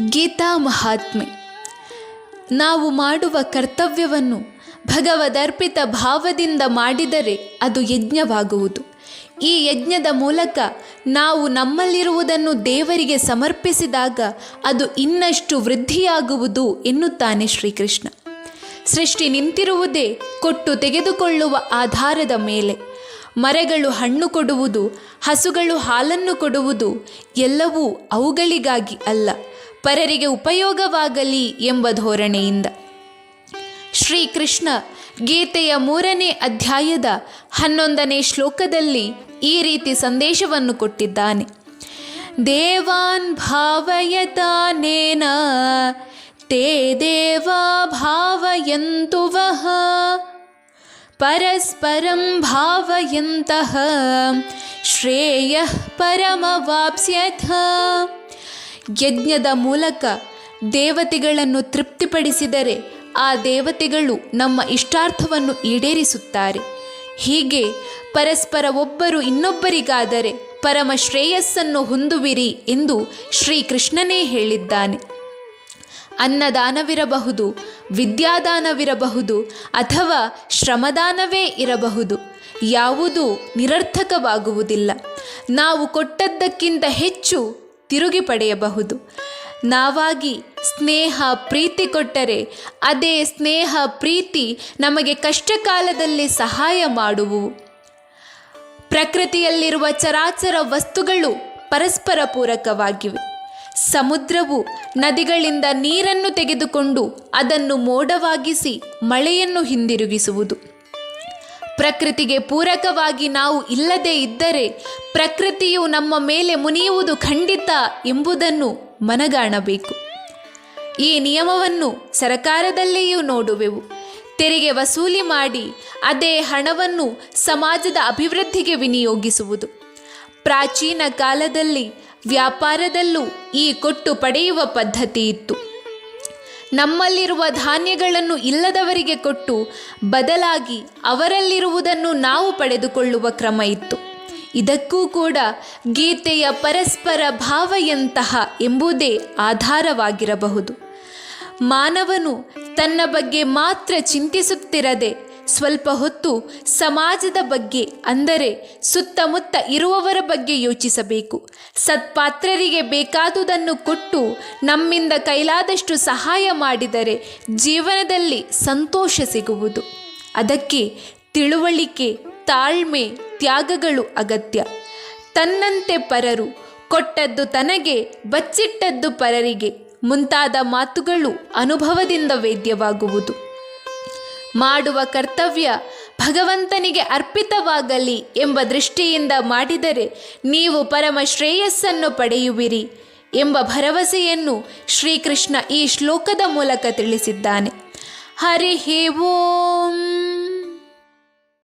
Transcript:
ಗೀತಾ ಮಹಾತ್ಮೆ. ನಾವು ಮಾಡುವ ಕರ್ತವ್ಯವನ್ನು ಭಗವದರ್ಪಿತ ಭಾವದಿಂದ ಮಾಡಿದರೆ ಅದು ಯಜ್ಞವಾಗುವುದು. ಈ ಯಜ್ಞದ ಮೂಲಕ ನಾವು ನಮ್ಮಲ್ಲಿರುವುದನ್ನು ದೇವರಿಗೆ ಸಮರ್ಪಿಸಿದಾಗ ಅದು ಇನ್ನಷ್ಟು ವೃದ್ಧಿಯಾಗುವುದು ಎನ್ನುತ್ತಾನೆ ಶ್ರೀಕೃಷ್ಣ. ಸೃಷ್ಟಿ ನಿಂತಿರುವುದೇ ಕೊಟ್ಟು ತೆಗೆದುಕೊಳ್ಳುವ ಆಧಾರದ ಮೇಲೆ. ಮರಗಳು ಹಣ್ಣು ಕೊಡುವುದು, ಹಸುಗಳು ಹಾಲನ್ನು ಕೊಡುವುದು ಎಲ್ಲವೂ ಅವುಗಳಿಗಾಗಿ ಅಲ್ಲ. ಪರರಿಗೆ ಉಪಯೋಗವಾಗಲಿ ಎಂಬ ಧೋರಣೆಯಿಂದ ಶ್ರೀಕೃಷ್ಣ ಗೀತೆಯ ಮೂರನೇ ಅಧ್ಯಾಯದ ಹನ್ನೊಂದನೇ ಶ್ಲೋಕದಲ್ಲಿ ಈ ರೀತಿ ಸಂದೇಶವನ್ನು ಕೊಟ್ಟಿದ್ದಾನೆ. ದೇವಾನ್ ಭಾವಯತಾನೇನ, ತೇ ದೇವಾ ಭಾವಯಂತು ವಹ ಪರಸ್ಪರಂ ಭಾವಯಂತಹ ಶ್ರೇಯ ಪರಮವಾಪ್ಸ್ಯಥ. ಯಜ್ಞದ ಮೂಲಕ ದೇವತೆಗಳನ್ನು ತೃಪ್ತಿಪಡಿಸಿದರೆ ಆ ದೇವತೆಗಳು ನಮ್ಮ ಇಷ್ಟಾರ್ಥವನ್ನು ಈಡೇರಿಸುತ್ತಾರೆ. ಹೀಗೆ ಪರಸ್ಪರ ಒಬ್ಬರು ಇನ್ನೊಬ್ಬರಿಗಾದರೆ ಪರಮ ಶ್ರೇಯಸ್ಸನ್ನು ಹೊಂದುವಿರಿ ಎಂದು ಶ್ರೀಕೃಷ್ಣನೇ ಹೇಳಿದ್ದಾನೆ. ಅನ್ನದಾನವಿರಬಹುದು, ವಿದ್ಯಾದಾನವಿರಬಹುದು ಅಥವಾ ಶ್ರಮದಾನವೇ ಇರಬಹುದು, ಯಾವುದೂ ನಿರರ್ಥಕವಾಗುವುದಿಲ್ಲ. ನಾವು ಕೊಟ್ಟದ್ದಕ್ಕಿಂತ ಹೆಚ್ಚು ತಿರುಗಿ ಪಡೆಯಬಹುದು. ನಾವಾಗಿ ಸ್ನೇಹ ಪ್ರೀತಿ ಕೊಟ್ಟರೆ ಅದೇ ಸ್ನೇಹ ಪ್ರೀತಿ ನಮಗೆ ಕಷ್ಟ ಕಾಲದಲ್ಲಿ ಸಹಾಯ ಮಾಡುವು. ಪ್ರಕೃತಿಯಲ್ಲಿರುವ ಚರಾಚರ ವಸ್ತುಗಳು ಪರಸ್ಪರ ಪೂರಕವಾಗಿವೆ. ಸಮುದ್ರವು ನದಿಗಳಿಂದ ನೀರನ್ನು ತೆಗೆದುಕೊಂಡು ಅದನ್ನು ಮೋಡವಾಗಿಸಿ ಮಳೆಯನ್ನು ಹಿಂದಿರುಗಿಸುವುದು. ಪ್ರಕೃತಿಗೆ ಪೂರಕವಾಗಿ ನಾವು ಇಲ್ಲದೇ ಇದ್ದರೆ ಪ್ರಕೃತಿಯು ನಮ್ಮ ಮೇಲೆ ಮುನಿಯುವುದು ಖಂಡಿತ ಎಂಬುದನ್ನು ಮನಗಾಣಬೇಕು. ಈ ನಿಯಮವನ್ನು ಸರಕಾರದಲ್ಲಿಯೂ ನೋಡುವೆವು. ತೆರಿಗೆ ವಸೂಲಿ ಮಾಡಿ ಅದೇ ಹಣವನ್ನು ಸಮಾಜದ ಅಭಿವೃದ್ಧಿಗೆ ವಿನಿಯೋಗಿಸುವುದು. ಪ್ರಾಚೀನ ಕಾಲದಲ್ಲಿ ವ್ಯಾಪಾರದಲ್ಲೂ ಈ ಕೊಟ್ಟು ಪಡೆಯುವ ಪದ್ಧತಿ ಇತ್ತು. ನಮ್ಮಲ್ಲಿರುವ ಧಾನ್ಯಗಳನ್ನು ಇಲ್ಲದವರಿಗೆ ಕೊಟ್ಟು ಬದಲಾಗಿ ಅವರಲ್ಲಿರುವುದನ್ನು ನಾವು ಪಡೆದುಕೊಳ್ಳುವ ಕ್ರಮ ಇತ್ತು. ಇದಕ್ಕೂ ಕೂಡ ಗೀತೆಯ ಪರಸ್ಪರ ಭಾವಯಂತಹ ಎಂಬುದೇ ಆಧಾರವಾಗಿರಬಹುದು. ಮಾನವನು ತನ್ನ ಬಗ್ಗೆ ಮಾತ್ರ ಚಿಂತಿಸುತ್ತಿರದೆ ಸ್ವಲ್ಪ ಹೊತ್ತು ಸಮಾಜದ ಬಗ್ಗೆ, ಅಂದರೆ ಸುತ್ತಮುತ್ತ ಇರುವವರ ಬಗ್ಗೆ ಯೋಚಿಸಬೇಕು. ಸತ್ಪಾತ್ರರಿಗೆ ಬೇಕಾದುದನ್ನು ಕೊಟ್ಟು ನಮ್ಮಿಂದ ಕೈಲಾದಷ್ಟು ಸಹಾಯ ಮಾಡಿದರೆ ಜೀವನದಲ್ಲಿ ಸಂತೋಷ ಸಿಗುವುದು. ಅದಕ್ಕೆ ತಿಳುವಳಿಕೆ, ತಾಳ್ಮೆ, ತ್ಯಾಗಗಳು ಅಗತ್ಯ. ತನ್ನಂತೆ ಪರರು, ಕೊಟ್ಟದ್ದು ತನಗೆ, ಬಚ್ಚಿಟ್ಟದ್ದು ಪರರಿಗೆ ಮುಂತಾದ ಮಾತುಗಳು ಅನುಭವದಿಂದ ವೇದ್ಯವಾಗುವುದು. ಮಾಡುವ ಕರ್ತವ್ಯ ಭಗವಂತನಿಗೆ ಅರ್ಪಿತವಾಗಲಿ ಎಂಬ ದೃಷ್ಟಿಯಿಂದ ಮಾಡಿದರೆ ನೀವು ಪರಮ ಶ್ರೇಯಸ್ಸನ್ನು ಪಡೆಯುವಿರಿ ಎಂಬ ಭರವಸೆಯನ್ನು ಶ್ರೀಕೃಷ್ಣ ಈ ಶ್ಲೋಕದ ಮೂಲಕ ತಿಳಿಸಿದ್ದಾನೆ. ಹರಿ ಹೇ ಓಂ.